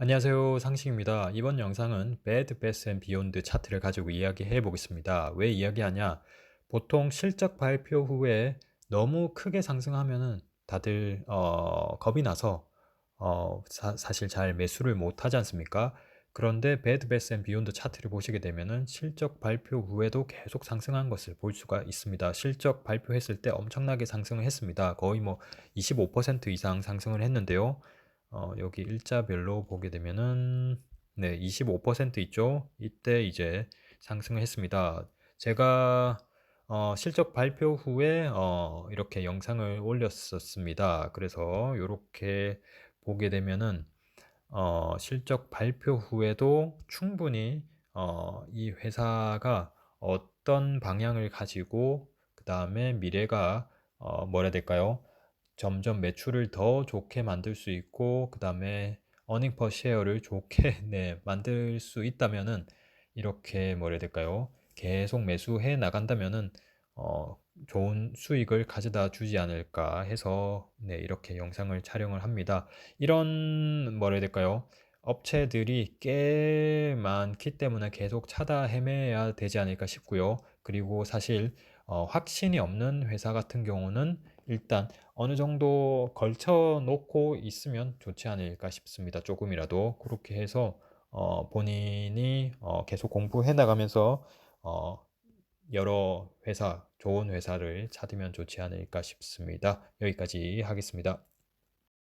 안녕하세요. 상식입니다. 이번 영상은 Bad, Bath and Beyond 차트를 가지고 이야기해 보겠습니다. 왜 이야기하냐? 보통 실적 발표 후에 너무 크게 상승하면은 다들 어, 겁이 나서 어, 사, 사실 잘 매수를 못 하지 않습니까? 그런데 Bad, Bath and Beyond 차트를 보시게 되면은 실적 발표 후에도 계속 상승한 것을 볼 수가 있습니다. 실적 발표했을 때 엄청나게 상승을 했습니다. 거의 뭐 25% 이상 상승을 했는데요. 어, 여기 일자별로 보게 되면은 네, 25% 있죠. 이때 이제 상승을 했습니다. 제가 어, 실적 발표 후에 어, 이렇게 영상을 올렸었습니다. 그래서 이렇게 보게 되면은 어, 실적 발표 후에도 충분히 어, 이 회사가 어떤 방향을 가지고 그 다음에 미래가 어, 뭐라 될까요? 점점 매출을 더 좋게 만들 수 있고 그 다음에 어닝 퍼 쉐어를 좋게 네, 만들 수 있다면은 이렇게 해야 될까요? 계속 매수해 나간다면은 어, 좋은 수익을 가져다 주지 않을까 해서 네, 이렇게 영상을 촬영을 합니다. 이런 해야 될까요? 업체들이 꽤 많기 때문에 계속 찾아 헤매야 되지 않을까 싶고요. 그리고 사실 어, 확신이 없는 회사 같은 경우는 일단 어느 정도 걸쳐 놓고 있으면 좋지 않을까 싶습니다. 조금이라도 그렇게 해서 어, 본인이 어, 계속 공부해 나가면서 어, 여러 회사, 좋은 회사를 찾으면 좋지 않을까 싶습니다. 여기까지 하겠습니다.